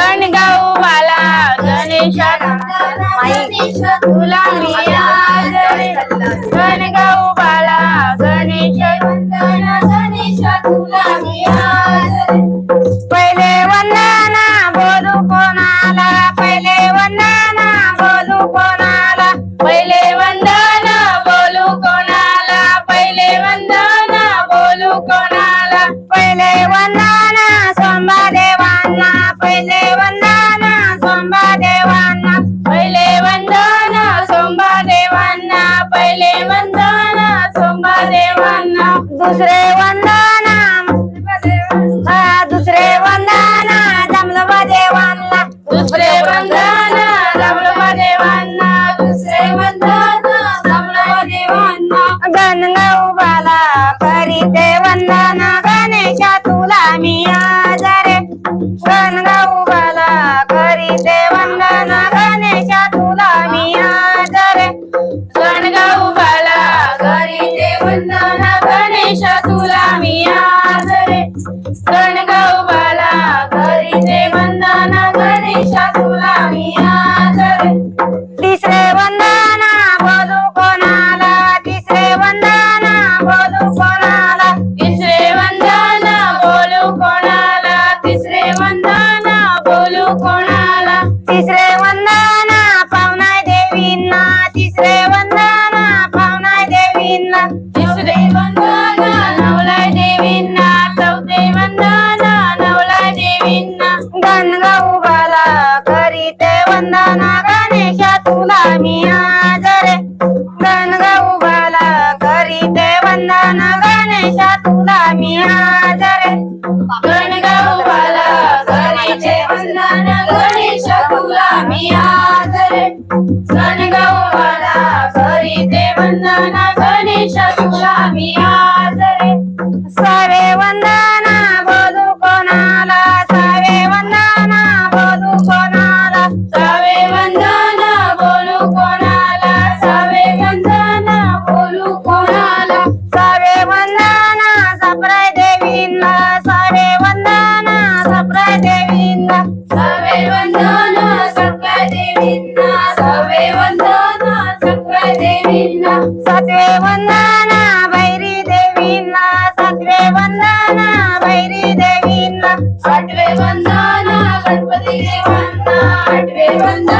गणगाऊ बाला गणेशा तुला मी आज गणगाऊ बाला गणेश गणेश तुला मी आज पहिले वंदना बोलू कोणाला पहिले वंदना बोलू कोणाला पहिले वंदना बोलू कोणाला पहिले वंदना बोलू कोणाला पहिले वंदना सोमदेवांना पहिले सत्वे वंदना भैरी देवींना सत्वे वंदना भैरी देवींना आठवे वंदना गणपती देवांना आठवे वंदना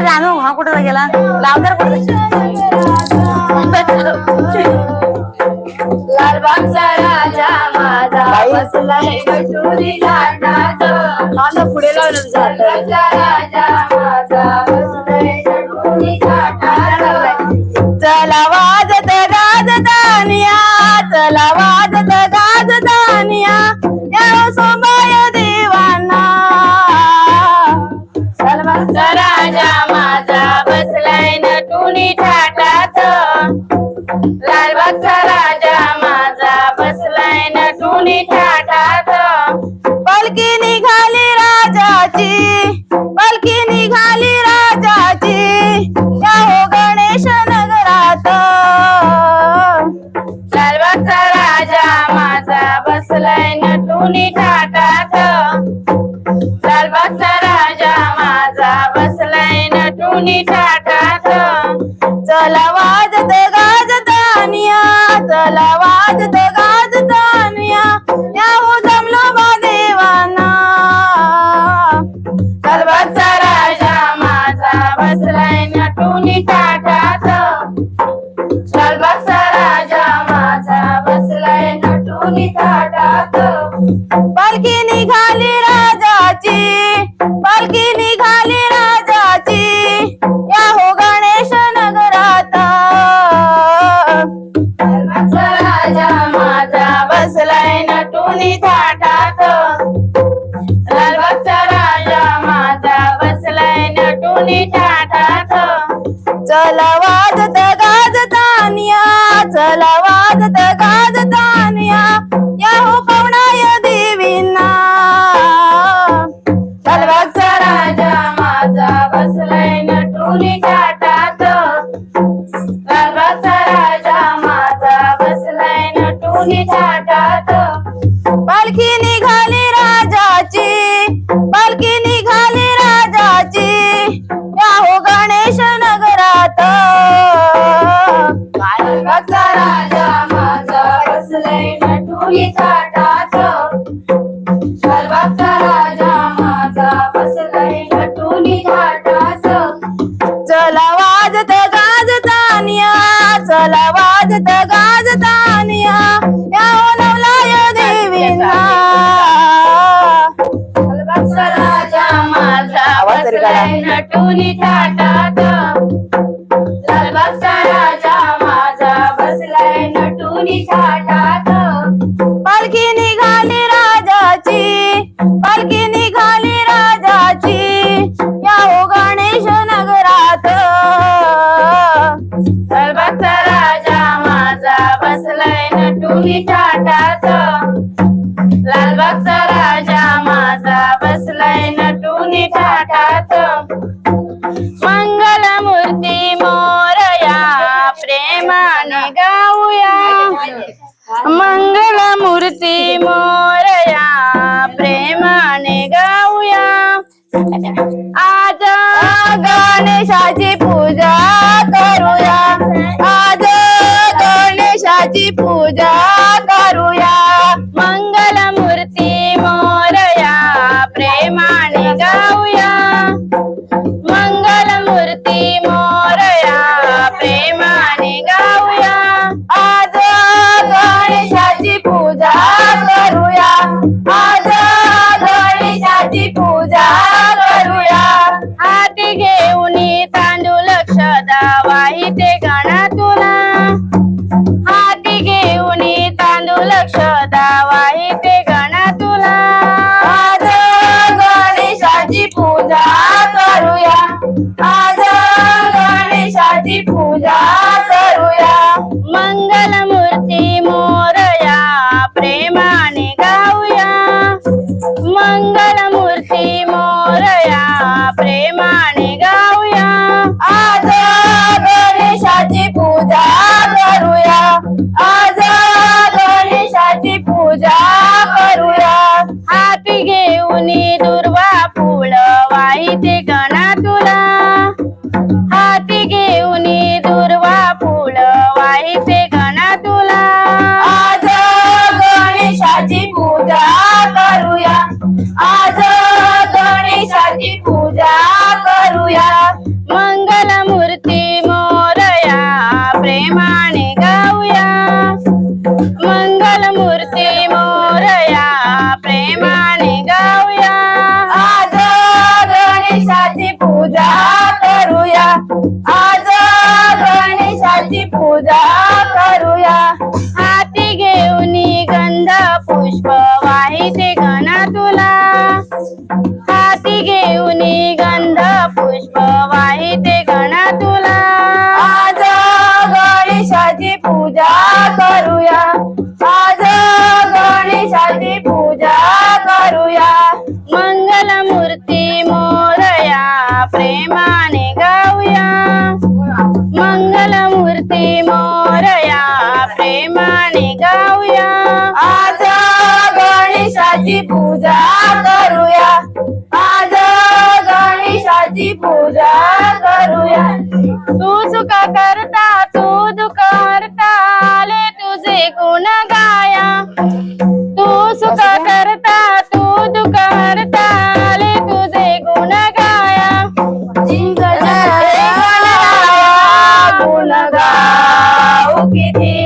रानू हा कुठं गेला? लालबागचा राजा माझा पुढे लावून जात राजा Bonita चला वाजत गाजतानिया चला वाजत गा लय लालबागचा राजा माझा बसलाय पालखी निघाली राजाची पालखी निघाली राजाची. गणेश नगरात. लालबागचा राजा माझा बसलाय नटूनी थाटात पुष्प वाहिते घना तुला. हाती घेऊन गंध पुष्प वाहिते घना तुला. आज गणेशाची पूजा करूया. करता तू दुकारता ले तुझे गुण गाया? तू सुख करता तू दुकारता ले तुझे गुण गाया? गुण गाऊ किती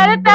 Dale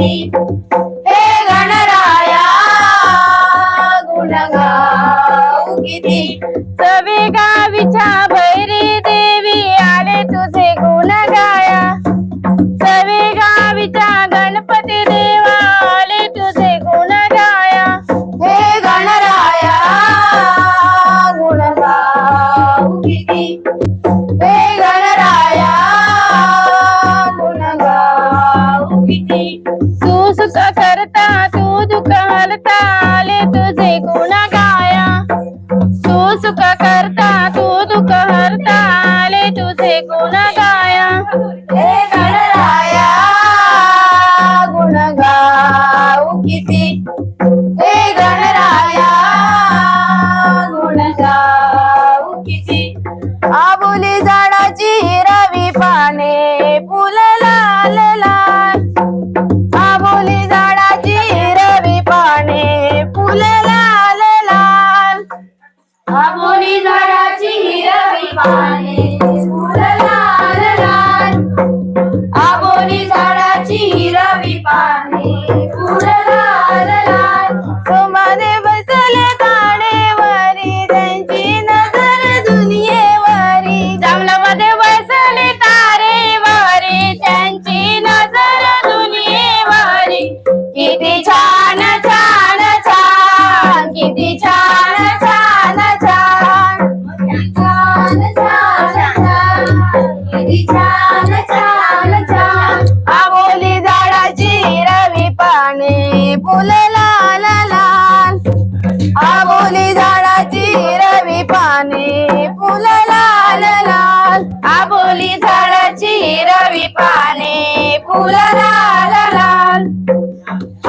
deep. आबोली झाडाची रवी पाने फुल लाल लाल. आबोली झाडाची रवी पाने फुल लाल लाल. आबोली झाडाची हिरवी पाने. आबोली झाडाची रवी पाने फुल लाल लाल. आबोली झाडाची रवी पाने फुल लाल लाल.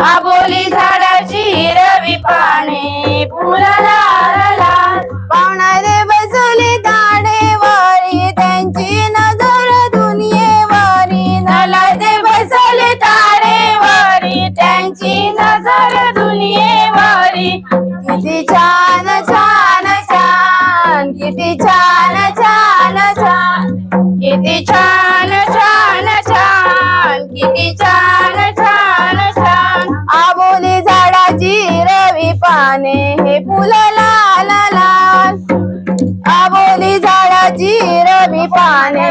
आबोली झाडाची रवी पाने फुल लाल लाल. पावणारे बसले दाडेवारी त्यांची नजर दुनियेवारी. नलाते बसले तारेवारी त्यांची नजर दुनियेवारी. किती छान छान छान किती छान छान छान किती छान छान छान किती छान छान छान. आबोली झाडाची रवी पाने हे फुल लाल लाल. आबोली झाडाची रवी पाने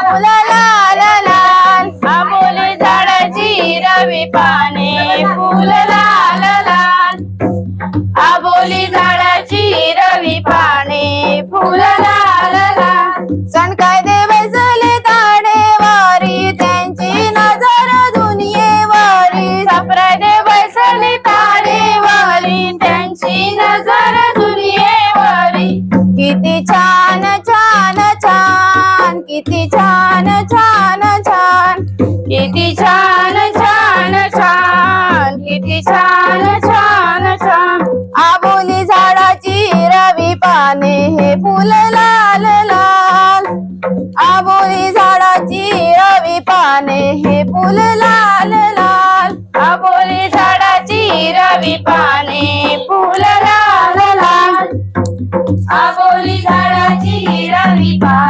फुल लाल लाल. आबोली झाडाची रवी पाने फुल लाल लाल आबोली झाडाची रवी पाने फुल लाल सण काय दे बसले ताडेवारी त्यांची नजर दुनियेवारी झाले ताडे वारी त्यांची नजर दुनियेवारी किती छान छान छान किती छान छान छान. किती छान फुल लाल लाल. आबोली झाडाची रवी पाने. हे फुल लाल लाल. आबोली झाडाची रवी पाने. फुल लाल लाल. आबोली झाडाची रवी पाने.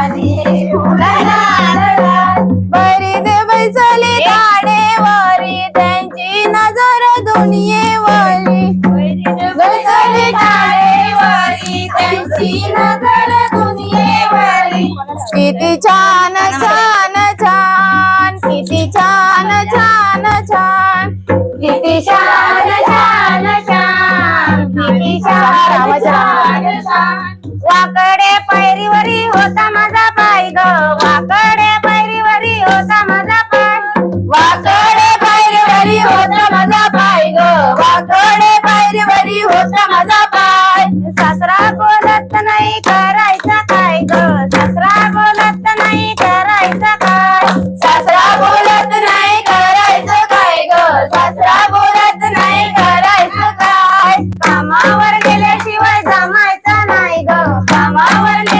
नाही ग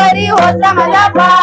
पायरीवरी होता माझा पाय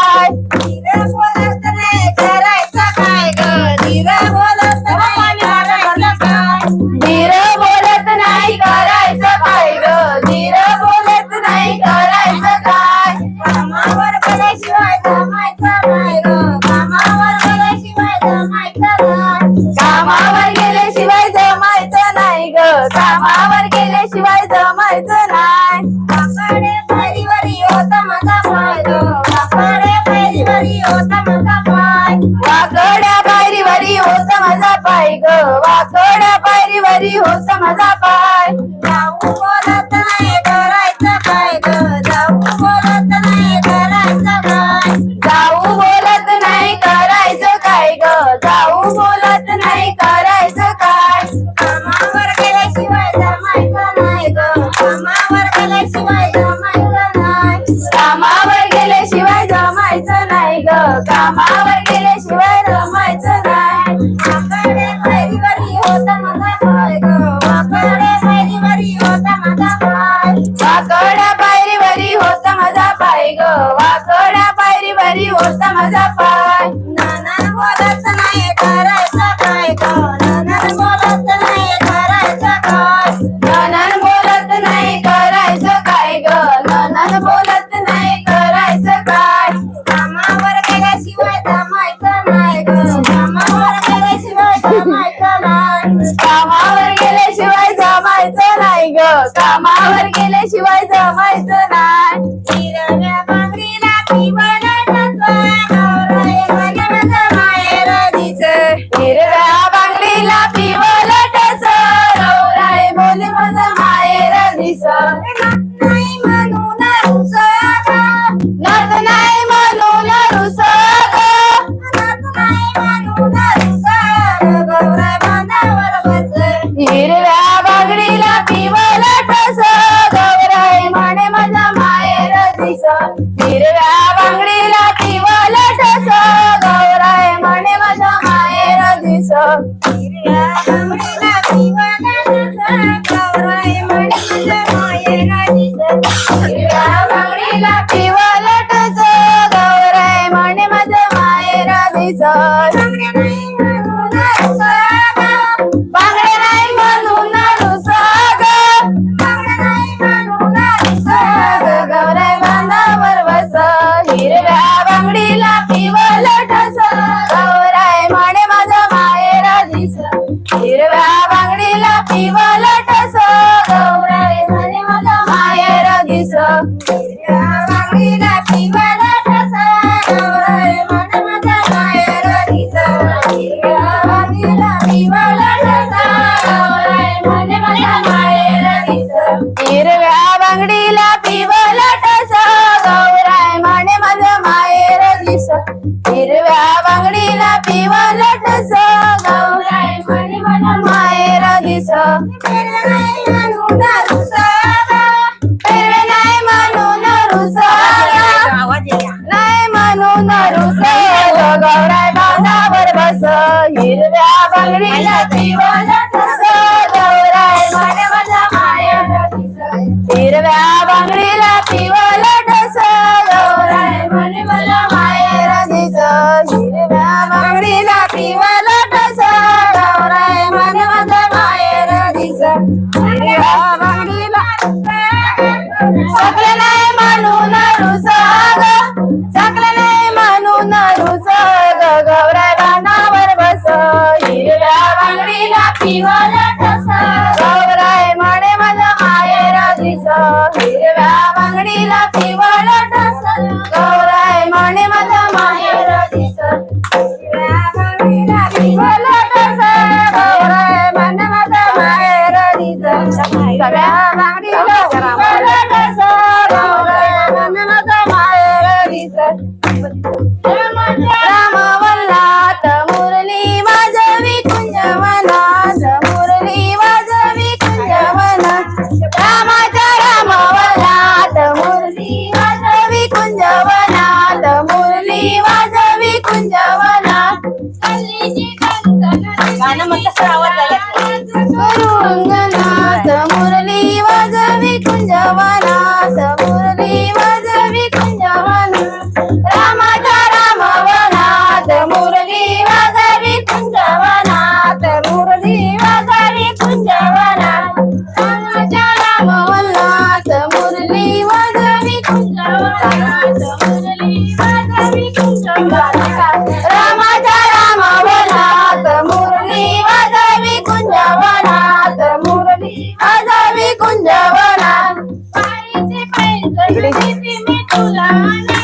Oh, Hola,